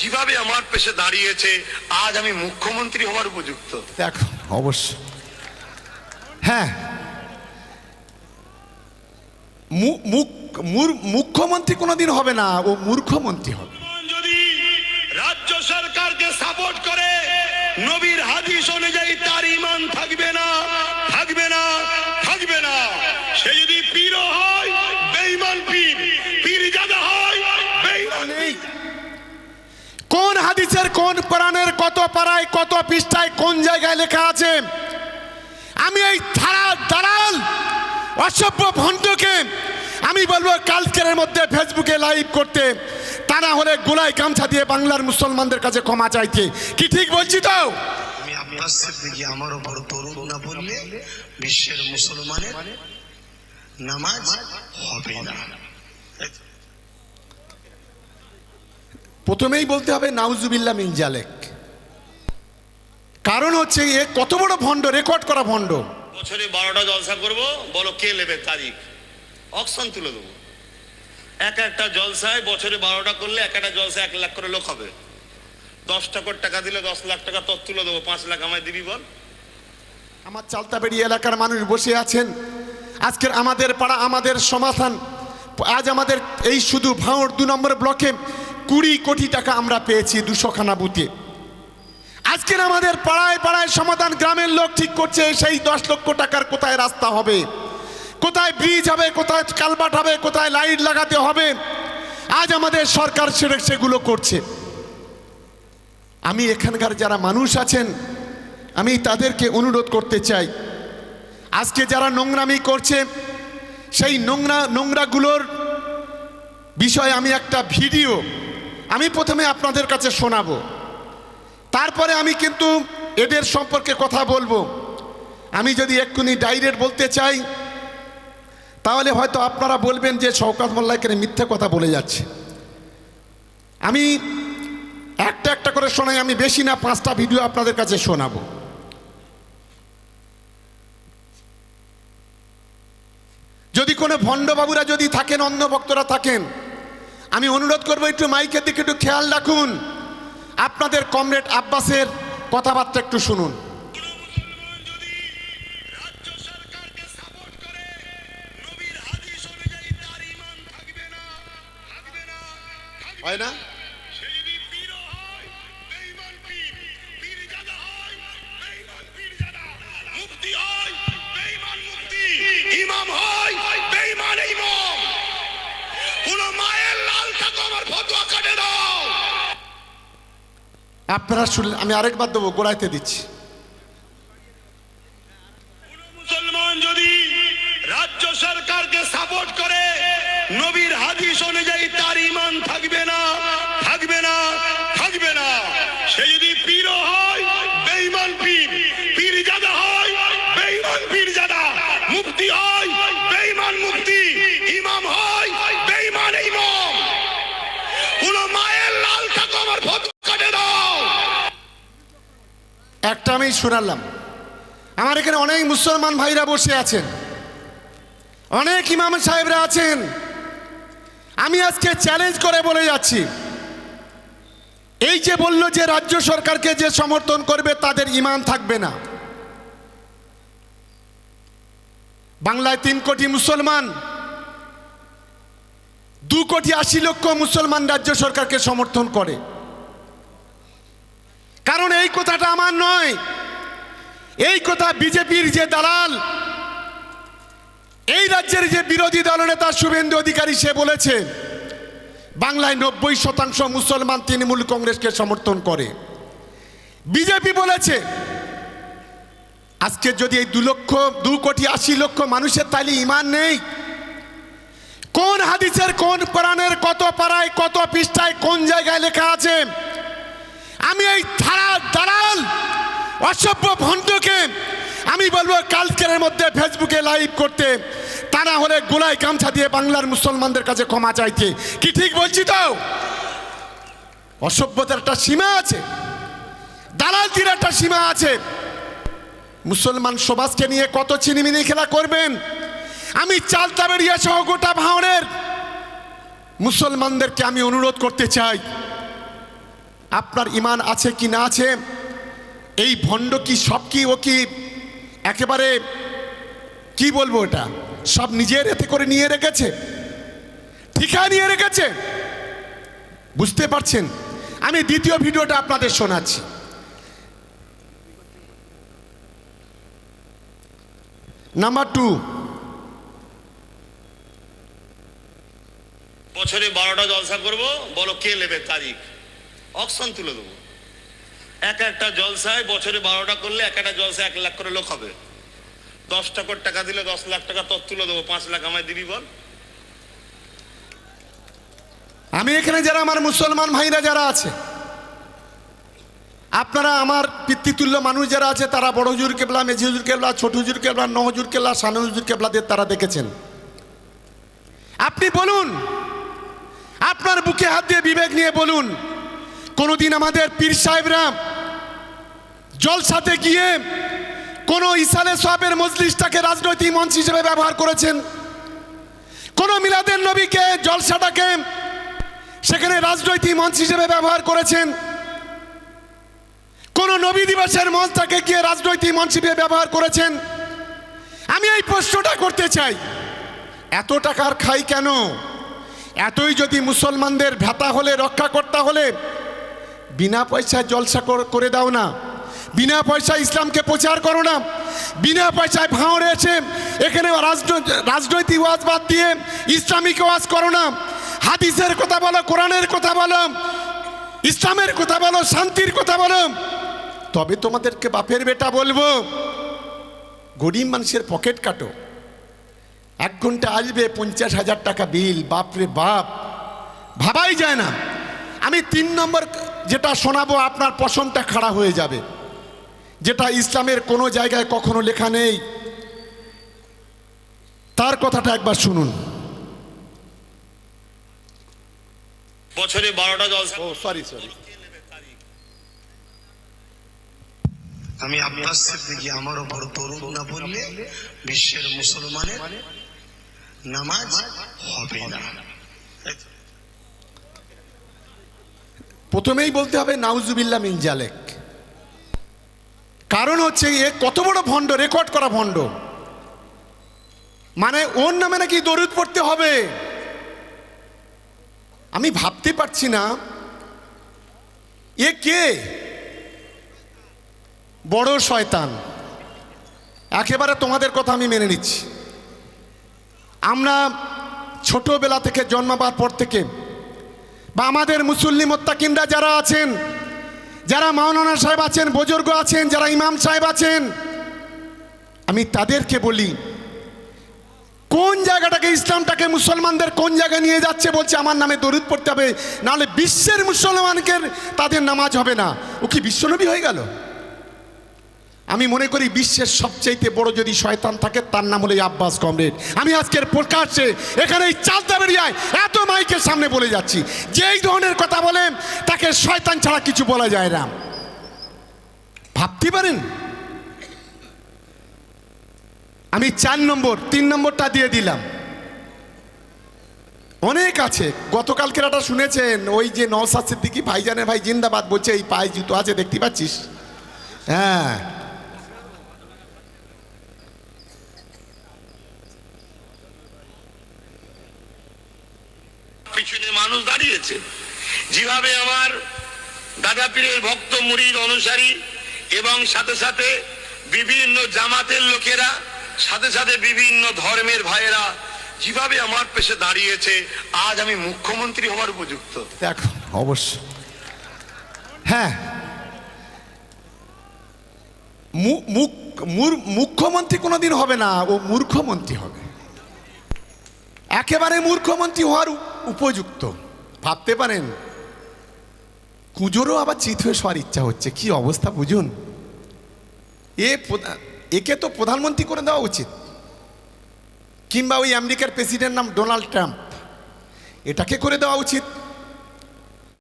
যেভাবে আমার পেশে দাঁড়িয়েছে আজ আমি মুখ্যমন্ত্রী হওয়ার উপযুক্ত। দেখো অবশ্য হ্যাঁ। মুখ্যমন্ত্রী কোনোদিন হবে না ও মূর্খমন্ত্রী হবে। যদি রাজ্য সরকারকে সাপোর্ট করে নবীর হাদিস অনুযায়ী তার ইমান থাকবে না থাকবে না থাকবে না। সে যদি পীর হয় বেঈমান পীর। হাদিসের কোন কোরআনের কত পাড়ায়, কত পৃষ্ঠায়, কোন জায়গায় লেখা আছে? আমি এই ধারা, দালাল, অসভ্য ভণ্ডকে আমি বলব কালকের মধ্যে ফেসবুকে লাইভ করতে, তা না হলে গোলায় গামছা দিয়ে বাংলার মুসলমানদের কাছে ক্ষমা চাইতে। কি ঠিক বলছি তো? বিশ্বের মুসলমানের নামাজ হবে না। প্রথমেই বলতে হবে নাউজুবিল্লা মিন জালেক। কারণ হচ্ছে এ কত বড় ভণ্ড রেকর্ড করা ভণ্ড। বছরে বারোটা জলসা করব বলো কে নেবে তারিখ? অকশন তুলে দেবো। এক একটা জলসায় বছরে বারোটা করলে এক একটা জলসায় এক লাখ করে লোক হবে। দশটা কোটি টাকা দিলে দশ লাখ টাকা তোর তুলে দেবো পাঁচ লাখ আমায় দিবি বল। আমার চালতাবেড়ি এলাকার মানুষ বসে আছেন। আজকের আমাদের পাড়া আমাদের সমাধান। আজ আমাদের এই শুধু ভাঁড় দু নম্বর ব্লকে কুড়ি কোটি টাকা আমরা পেয়েছি দুশোখানা বুথে। আজকের আমাদের পাড়ায় পাড়ায় সমাধান গ্রামের লোক ঠিক করছে, সেই দশ লক্ষ টাকার কোথায় রাস্তা হবে? কোথায় ব্রিজ হবে, কোথায় কালবাট হবে, কোথায় লাইট লাগাতে হবে? আজ আমাদের সরকার সেটা সেগুলো করছে। আমি এখানকার যারা মানুষ আছেন, আমি তাদেরকে অনুরোধ করতে চাই। আজকে যারা নোংরামি করছে, সেই নোংরা, নোংরাগুলোর বিষয়ে আমি একটা ভিডিও আমি প্রথমে আপনাদের কাছে শোনাবো। তারপরে আমি কিন্তু এদের সম্পর্কে কথা বলব। আমি যদি এক্ষুনি ডাইরেক্ট বলতে চাই, তাহলে হয়তো আপনারা বলবেন যে শওকাত মোল্লা এখানে মিথ্যে কথা বলে যাচ্ছে। আমি একটা একটা করে শোনাই, আমি বেশি না, পাঁচটা ভিডিও আপনাদের কাছে শোনাবো। যদি কোনো ভণ্ডবাবুরা যদি থাকেন অন্য ভক্তরা থাকেন আমি অনুরোধ করব একটু মাইকের দিকে একটু খেয়াল রাখুন। আপনাদের কমরেড আব্বাসের কথাবার্তা একটু শুনুন। রাজ্য সরকারকে সাপোর্ট করে আপনারা শুনলেন আমি আরেকবার দেবো গোড়াইতে দিচ্ছি। ইমান হয় জাদা হয় মুফতি ইমাম হয় একটা আমি শোনালাম। আমার এখানে অনেক মুসলমান ভাইরা বসে আছেন। অনেক ইমাম সাহেবরা আছেন। আমি আজকে চ্যালেঞ্জ করে বলে যাচ্ছি। এই যে বলল যে রাজ্য সরকারকে যে সমর্থন করবে, তাদের ইমান থাকবে না। বাংলায় তিন কোটি মুসলমান, দু কোটি আশি লক্ষ মুসলমান রাজ্য সরকারকে সমর্থন করে। কারণ এই কথাটা আমার নয়। এই কথা বিজেপির যে দালাল, এই রাজ্যের যে বিরোধী দলনেতা শুভেন্দু অধিকারী সে বলেছে, বাংলায় নব্বই শতাংশ মুসলমান তৃণমূল কংগ্রেসকে সমর্থন করে। বিজেপি বলেছে, আজকে যদি এই দু লক্ষ, দু কোটি আশি লক্ষ মানুষের তাইলে ইমান নেই, কোন হাদিসের, কোন কোরআনের কত পাড়ায়, কত পৃষ্ঠায়, কোন জায়গায় লেখা আছে? আমি এই ধারা, দালাল, অসভ্য ভণ্ডকে আমি বলব কালচারের মধ্যে ফেসবুকে লাইভ করতে। তা না হলে গোলায় গামছা দিয়ে বাংলার মুসলমানদের কাছে ক্ষমা চাইতে। কি ঠিক বলছি তো? অসভ্যতার একটা সীমা আছে। দালালটির একটা সীমা আছে। মুসলমান সমাজকে নিয়ে কত চিনিমিনি খেলা করবেন? আমি চালতাবেড়িয়া সহ গোটা ভাঁড়ের মুসলমানদেরকে আমি অনুরোধ করতে চাই। আপনার ইমান আছে কি না আছে? এই ভণ্ড কি সব কি? ও কি একেবারে, কি বলব এটা? সব নিজের এতে করে নিয়ে রেখেছে? ঠিকা নিয়ে রেখেছে? বুঝতে পারছেন? আমি দ্বিতীয় ভিডিওটা আপনাদের শোনাচ্ছি। Number two. বছরে বারোটা জলসা করব, বলো কে নেবে তারিখ? অকশন তুলে দেবো। এক একটা জলসায় বছরে বারোটা করলে এক একটা জলসায় এক লাখ করে লোক হবে। দশ টাকার টাকা দিলে দশ লাখ টাকা তোর তুলে দেবো, পাঁচ লাখ আমায় দিবি বল। আমি এখানে যারা আমার মুসলমান ভাইরা যারা আছে, আপনারা আমার পিতৃতুল্য মানুষ যারা আছে, তারা বড় হুজুর কেবলা মেঝি হুজুর কেবলা, ছোট হুজুর কেবলা ন হুজুর কেবলা, সান হুজুর কেবলাদের তারা দেখেছেন। আপনি বলুন, আপনার বুকে হাত দিয়ে বিবেক নিয়ে বলুন কোনোদিন আমাদের পীর সাহেবরা জলসাতে গিয়ে কোনো ইসালে সাহেবের মজলিসটাকে রাজনৈতিক মঞ্চ হিসেবে ব্যবহার করেছেন। কোনো মিলাদের নবীকে জলসাটাকে সেখানে রাজনৈতিক মঞ্চ হিসেবে ব্যবহার করেছেন। কোন নবী দিবসের মঞ্চটাকে গিয়ে রাজনৈতিক মঞ্চ হিসেবে ব্যবহার করেছেন। আমি এই প্রশ্নটা করতে চাই, এত টাকার খাই কেন? এতই যদি মুসলমানদের ভেতা হলে রক্ষা করতে হলে বিনা পয়সায় জলসা করে দাও না। বিনা পয়সায় ইসলামকে প্রচার করো না। বিনা পয়সায় ভাঁড় এসে এখানে রাজনৈ- রাজনৈতিক ওয়াজ বাদ দিয়ে ইসলামিক ওয়াজ করো না। হাদিসের কথা বলো, কোরআনের কথা বলো, ইসলামের কথা বলো, শান্তির কথা বলো। তবে তোমাদেরকে বাপের বেটা বলব, গরিব মানুষের পকেট কাটো। এক ঘণ্টা আসবে, পঞ্চাশ হাজার টাকা বিল, বাপরে বাপ। ভাবাই যায় না। আমি তিন নম্বর যেটা শোনাবো আপনার পশমটা খাড়া হয়ে যাবে। যেটা ইসলামের কোনো জায়গায় কখনো লেখা নেই। তার কথাটা একবার শুনুন। বছরে বারোটা জলসা ও সরি সরি আমি আব্বাস সিদ্দিকি আমার ওপর তরুণ না বললে বিশ্বের মুসলমানের নামাজ হবে না। প্রথমেই বলতে হবে নাউজুবিল্লা মিন জালেক। কারণ হচ্ছে এ কত বড় ভণ্ড, রেকর্ড করা ভণ্ড। মানে ওর নামে নাকি দরুদ পড়তে হবে। আমি ভাবতে পারছি না, এ কে? বড় শয়তান। একেবারে তোমাদের কথা আমি মেনে নিচ্ছি। আমরা ছোটবেলা থেকে জন্মাবার পর থেকে বা আমাদের মুসল্লি মোত্তাকিমরা যারা আছেন, যারা মাওলানা সাহেব আছেন, বুজুর্গ আছেন, যারা ইমাম সাহেব আছেন, আমি তাদেরকে বলি, কোন জায়গাটাকে ইসলামটাকে মুসলমানদের কোন জায়গায় নিয়ে যাচ্ছে বলছে, আমার নামে দরুদ পড়তে হবে, নাহলে বিশ্বের মুসলমানকে তাদের নামাজ হবে না। ও কি বিশ্বনবী হয়ে গেল? আমি মনে করি বিশ্বের সবচাইতে বড় যদি শয়তান থাকে, তার নাম হলো আব্বাস কমরেড। আমি আজকের প্রকাশ্যে এখানে এই চালতা বেরিয়ায় এত মাইকের সামনে বলে যাচ্ছি। যেই ধরনের কথা বলেন, তাকে শয়তান ছাড়া কিছু বলা যায় না। ভাবতে পারেন? আমি চার নম্বর, তিন নম্বরটা দিয়ে দিলাম। অনেক আছে। গতকালকের একটা শুনেছেন, ওই যে নওসাদ সিদ্দিকি ভাইজানের ভাই জিন্দাবাদ বলছে, এই পায়ে জুতো আছে, দেখতে পাচ্ছিস? হ্যাঁ। পিছনে মানুষ দাঁড়িয়েছে। যেভাবে আমার দাদা পীরের ভক্ত মুরিদ অনুসারী এবং সাথে সাথে বিভিন্ন জামাতের লোকেরা, সাথে সাথে বিভিন্ন ধর্মের ভাইয়েরা যেভাবে আমার পেশে দাঁড়িয়েছে, আজ আমি মুখ্যমন্ত্রী হওয়ার উপযুক্ত। দেখো অবশ্য হ্যাঁ। মুখ্যমন্ত্রী কোনোদিন হবে না, ও মূর্খমন্ত্রী হবে। একেবারে মূর্খমন্ত্রী হওয়ার উপযুক্ত। ভাবতে পারেন, কুজোরও আবার চিত হয়ে শোয়ার ইচ্ছা হচ্ছে। কি অবস্থা বুঝুন। এ একে তো প্রধানমন্ত্রী করে দেওয়া উচিত। কিংবা ওই আমেরিকার প্রেসিডেন্ট নাম ডোনাল্ড ট্রাম্প। এটাকে করে দেওয়া উচিত।